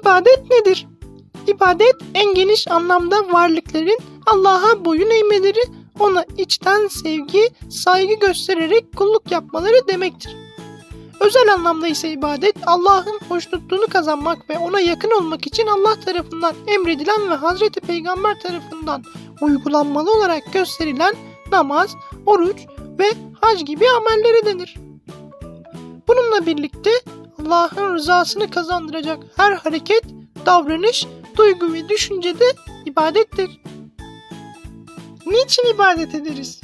İbadet nedir? İbadet en geniş anlamda varlıkların Allah'a boyun eğmeleri, ona içten sevgi, saygı göstererek kulluk yapmaları demektir. Özel anlamda ise ibadet Allah'ın hoşnutluğunu kazanmak ve ona yakın olmak için Allah tarafından emredilen ve Hazreti Peygamber tarafından uygulanmalı olarak gösterilen namaz, oruç ve hac gibi amellere denir. Bununla birlikte Allah'ın rızasını kazandıracak her hareket, davranış, duygu ve düşünce de ibadettir. Niçin ibadet ederiz?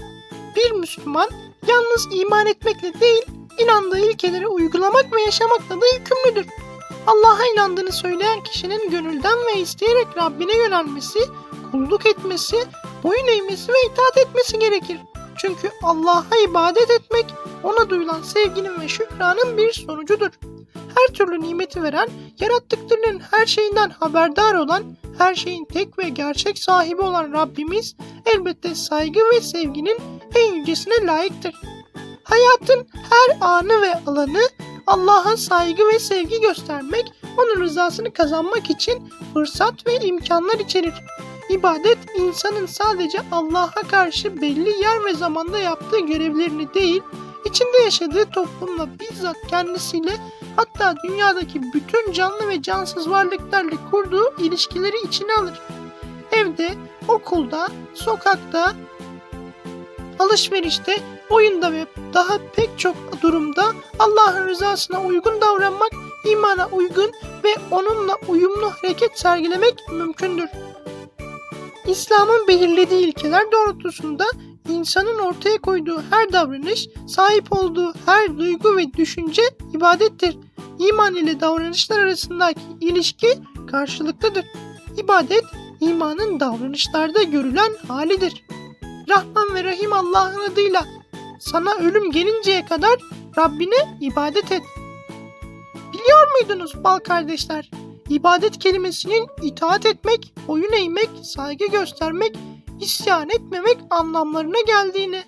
Bir Müslüman yalnız iman etmekle değil, inandığı ilkeleri uygulamak ve yaşamakla da yükümlüdür. Allah'a inandığını söyleyen kişinin gönülden ve isteyerek Rabbine yönelmesi, kulluk etmesi, boyun eğmesi ve itaat etmesi gerekir. Çünkü Allah'a ibadet etmek ona duyulan sevginin ve şükranın bir sonucudur. Her türlü nimeti veren, yarattıklarının her şeyinden haberdar olan, her şeyin tek ve gerçek sahibi olan Rabbimiz elbette saygı ve sevginin en yücesine layıktır. Hayatın her anı ve alanı Allah'a saygı ve sevgi göstermek, onun rızasını kazanmak için fırsat ve imkanlar içerir. İbadet insanın sadece Allah'a karşı belli yer ve zamanda yaptığı görevlerini değil, içinde yaşadığı toplumla bizzat kendisiyle hatta dünyadaki bütün canlı ve cansız varlıklarla kurduğu ilişkileri içine alır. Evde, okulda, sokakta, alışverişte, oyunda ve daha pek çok durumda Allah'ın rızasına uygun davranmak, imana uygun ve onunla uyumlu hareket sergilemek mümkündür. İslam'ın belirlediği ilkeler doğrultusunda insanın ortaya koyduğu her davranış, sahip olduğu her duygu ve düşünce ibadettir. İman ile davranışlar arasındaki ilişki karşılıklıdır. İbadet, imanın davranışlarda görülen halidir. Rahman ve Rahim Allah'ın adıyla sana ölüm gelinceye kadar Rabbine ibadet et. Biliyor muydunuz bal kardeşler? İbadet kelimesinin itaat etmek, boyun eğmek, saygı göstermek, isyan etmemek anlamlarına geldiğini.